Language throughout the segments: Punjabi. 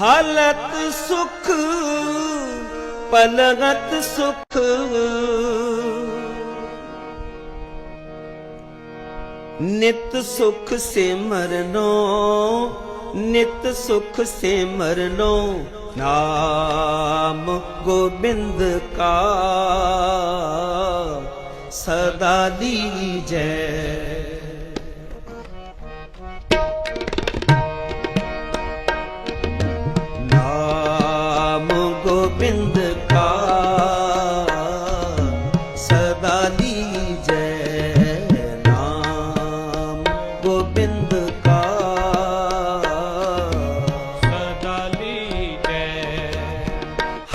ਹਾਲਤ ਸੁਖ ਪਲਗਤ ਸੁਖ। ਨਿਤ ਸੁਖ ਸਿਮਰਨੋ ਨਿਤ ਸੁਖ ਸਿਮਰਨੋ ਨਾਮ ਗੋਬਿੰਦ ਕਾ। ਸਦਾ ਦੀਜੈ ਜੈ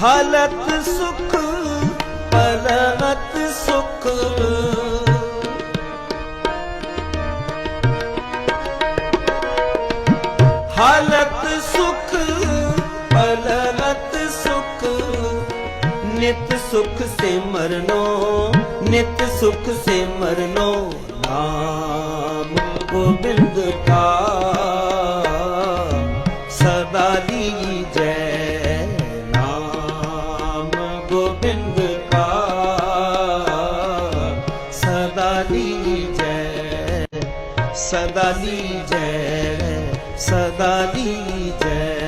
ਹਾਲਤ ਸੁਖ ਪਲਵਤ ਸੁਖ। ਹਾਲਤ ਸੁਖ ਪਲਵਤ ਸੁਖ। ਨਿਤ ਸੁਖ ਸਿਮਰਨੋ ਨਿਤ ਸੁਖ ਸਿਮਰਨੋ ਨਾਮ ਗੋਬਿੰਦ ਕਾ ਸਦਾ ਲੀਜੈ ਸਦਾ ਲੀਜੈ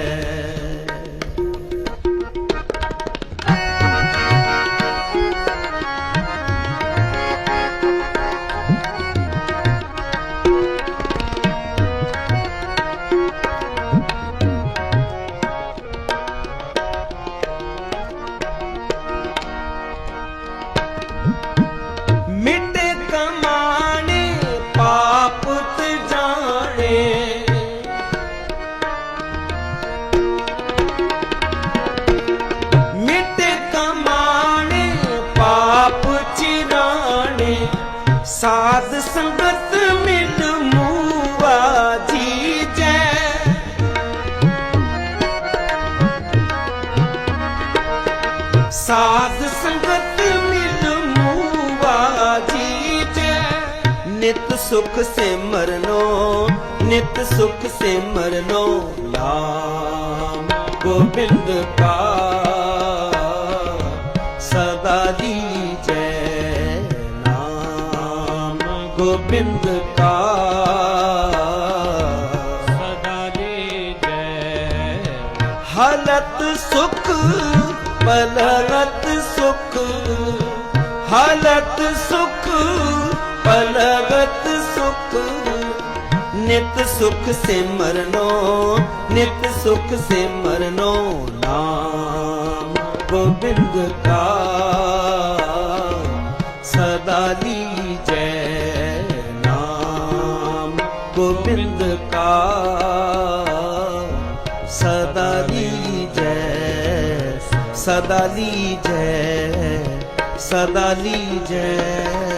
ਸਾਧ ਸੰਗਤ ਮਿਲ ਮੂਵਾ ਜੀਜੈ। ਨਿਤ ਸੁਖ ਸਿਮਰਨੋ ਨਿਤ ਸੁਖ ਸਿਮਰਨੋ ਨਾਮ ਗੋਬਿੰਦ ਕਾ। ਸਦਾ ਲੀਜੈ ਨਾਮ ਗੋਬਿੰਦ ਕਾ। ਹਾਲਤ ਸੁਖ ਪਲਗਤ ਸੁਖ, ਹਾਲਤ ਸੁਖ ਪਲਗਤ ਸੁਖ। ਨਿਤ ਸੁਖ ਸਿਮਰਨੋ ਨਿਤ ਸੁਖ ਸਿਮਰਨੋ ਨਾਮ ਗੋਬਿੰਦ ਕਾ। ਸਦਾ ਲੀਜੈ ਸਦਾ ਲੀਜੈ ਸਦਾ ਲੀਜੈ।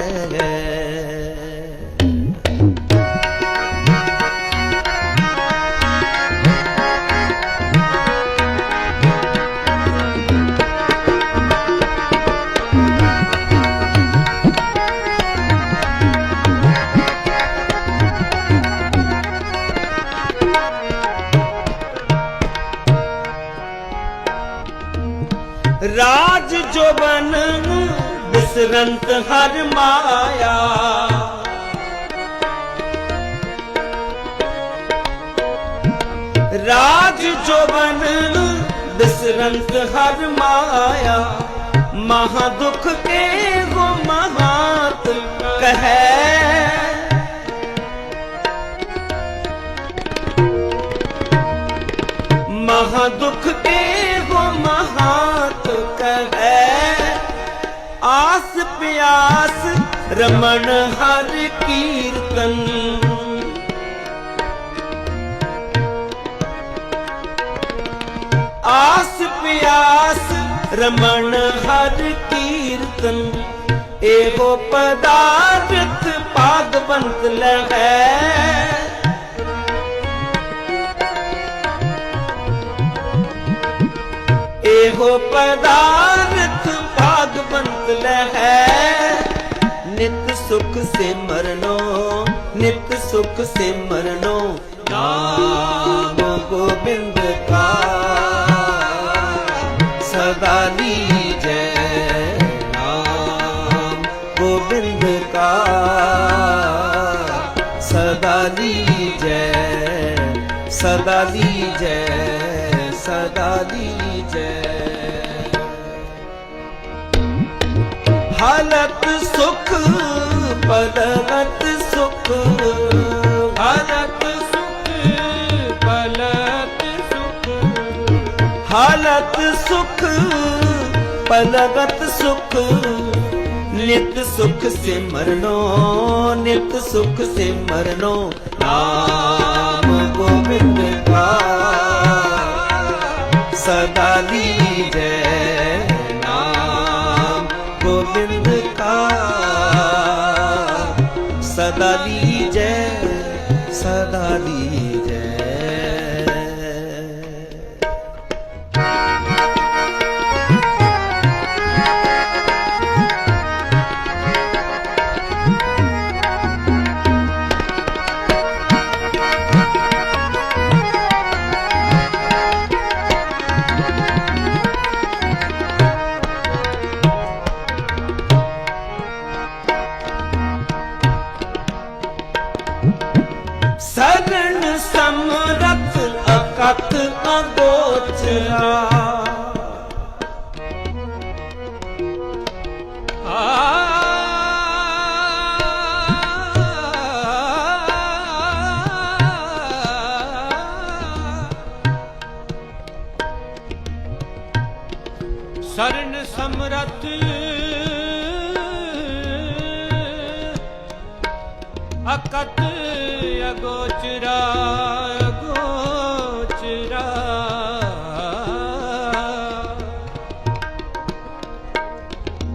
ਰਾਜ ਜੋਬਨ ਬਿਸਰੰਤ ਹਰ ਮਾਇਆ। ਰਾਜ ਜੋਬਨ ਬਿਸਰੰਤ ਹਰ ਮਾਇਆ। ਮਹਾ ਦੁਖ ਕੇ ਗੋ ਮਹਾਤ ਕਹੈ। ਮਹਾ ਦੁਖ ਆਸ ਪਿਆਸ ਰਮਣ ਹਰ ਕੀਰਤਨ। ਆਸ ਪਿਆਸ, ਰਮਣ ਹਰ ਕੀਰਤਨ। ਇਹੋ ਪਦਾਰਥ ਭਾਗਵੰਤ ਲਹੈ ਇਹੋ ਪਦਾਰਥ ਨਿਤ ਸੁਖ ਸਿਮਰਨੋ ਨਿਤ ਸੁਖ ਸਿਮਰਨੋ ਨਾਮ ਗੋਬਿੰਦ ਕਾ, ਸਦਾ ਲੀਜੈ। ਨਾਮ ਗੋਬਿੰਦ ਕਾ, ਸਦਾ ਲੀਜੈ। ਸਦਾ ਲੀਜੈ ਸਦਾ ਲੀਜੈ। ਹਾਲਤ ਸੁਖ ਪਲਵਤ ਸੁਖ। ਹਾਲਤ ਸੁਖ ਪਲਕ ਸੁਖ। ਹਾਲਤ ਸੁਖ ਪਲਵਤ ਸੁਖ। ਨਿਤ ਸੁਖ ਸਿਮਰਨੋ, ਨਿਤ ਸੁਖ ਸਿਮਰਨੋ। ਨਾਮ ਗੋਬਿੰਦ ਕਾ। ਸਦਾ ਲੀਜੈ ਸਦਾ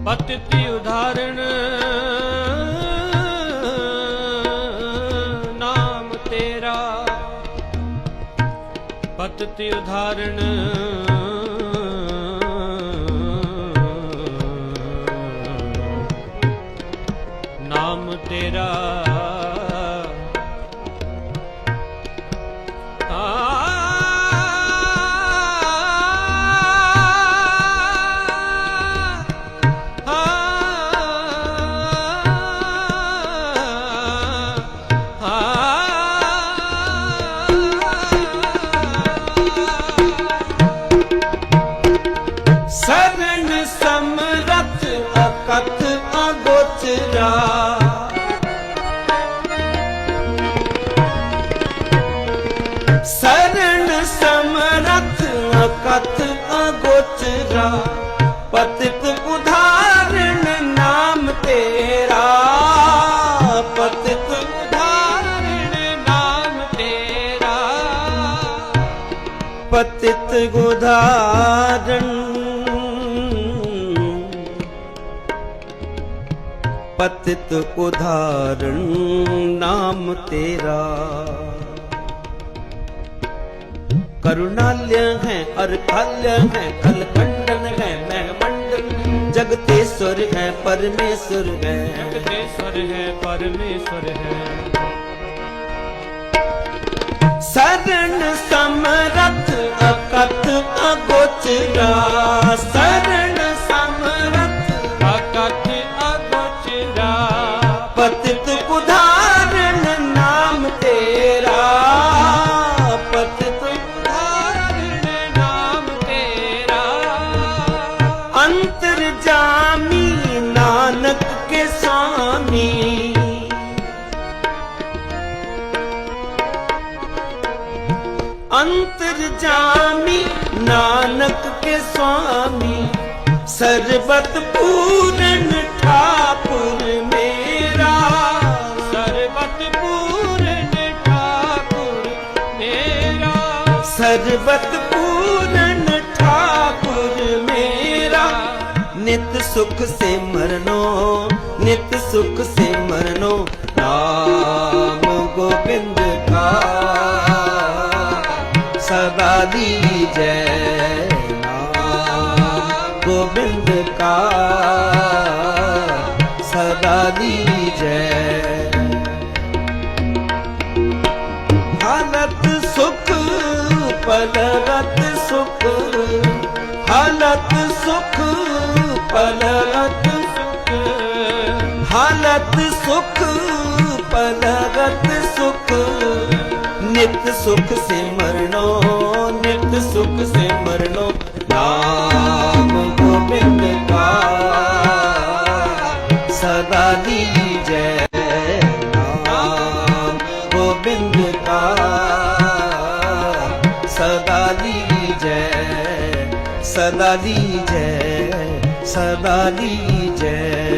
ਪਤਿ ਉਦਾਹਰਣ। ਨਾਮ ਤੇਰਾ। ਪਤਿਤੀ ਉਦਾਹਰਣ। ਸਰਨ ਸਮਰਥ ਅਕਤ ਅਗੋਚਰਾ। ਸਰਨ ਸਮਰਥ ਅਕਤ ਅਗੋਚਰਾ। ਪਤਿਤ ਉਦਾਹਰਣ ਨਾਮ ਤੇਰਾ। ਪਤਿਤ ਉਦਾਹਰਣ ਨਾਮ ਤੇਰਾ। ਪਤਿਤ ਉਦਾਹਰਣ ਪਤਿਤ ਉਦਾਹਰਣ ਨਾਮ ਤੇਰਾ करुणाल्य है और खाल्य है खल खंडन है मैं मंडन जगतेश्वर है परमेश्वर है ਜਗਤੇਸ਼ਵਰ ਹੈ ਪਰਮੇਸ਼ਵਰ ਹੈ शरण समरथ अकथ अगोचरा शरण ਸੁਆਮੀ ਸਰਬਤ ਪੂਰਨ ਠਾਕੁਰ ਮੇਰਾ। ਸਰਬਤ ਪੂਰਨ ਠਾਕੁਰ ਮੇਰਾ। ਸਰਬਤ ਪੂਰਨ ਠਾਕੁਰ ਮੇਰਾ। ਨਿਤ ਸੁਖ ਸਿਮਰਨੋ ਨਿਤ ਸੁਖ ਸਿਮਰਨੋ ਨਾਮ ਗੋਬਿੰਦ ਕਾ। ਸਦਾ ਦੀ ਜੈ ਸਦਾ ਲੀਜੈ ਹਾਲਤ ਸੁਖ ਪਲਵਤ ਸੁਖ ਹਾਲਤ ਸੁਖ ਪਲਵਤ ਸੁਖ ਹਾਲਤ ਸੁਖ ਪਲਵਤ ਸੁਖ ਨਿਤ ਨਿਤ ਸੁਖ ਸਿਮਰਨੋ ਨਿਤ ਸੁਖ ਸਿਮਰਨੋ ਸਦਾ ਲੀਜੈ ਨਾਮ ਗੋਬਿੰਦ ਕਾ ਸਦਾ ਲੀਜੈ ਸਦਾ ਲੀਜੈ ਸਦਾ ਲੀਜੈ ਮਿਟੇ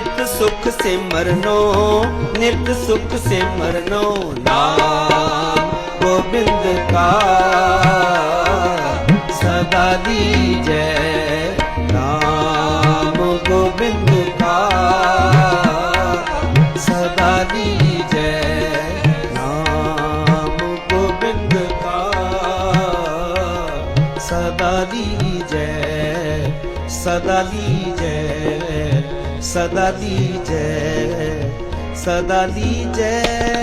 ਨਿਤ ਸੁਖ ਸਿਮਰਨੋ, ਨਿਤ ਸੁਖ ਸਿਮਰਨੋ, ਨਾਮ ਗੋਬਿੰਦ ਕਾ। ਸਦਾ ਜੈ ਨਾਮ ਗੋਬਿੰਦ ਕਾ। ਸਦਾ ਜੈ ਨਾਮ ਗੋਬਿੰਦ ਕਾ। ਸਦਾ ਜੈ ਸਦਾ ਦੀ ਜੈ ਸਦਾ ਦੀ ਜੈ ਸਦਾ ਦੀ ਜੈ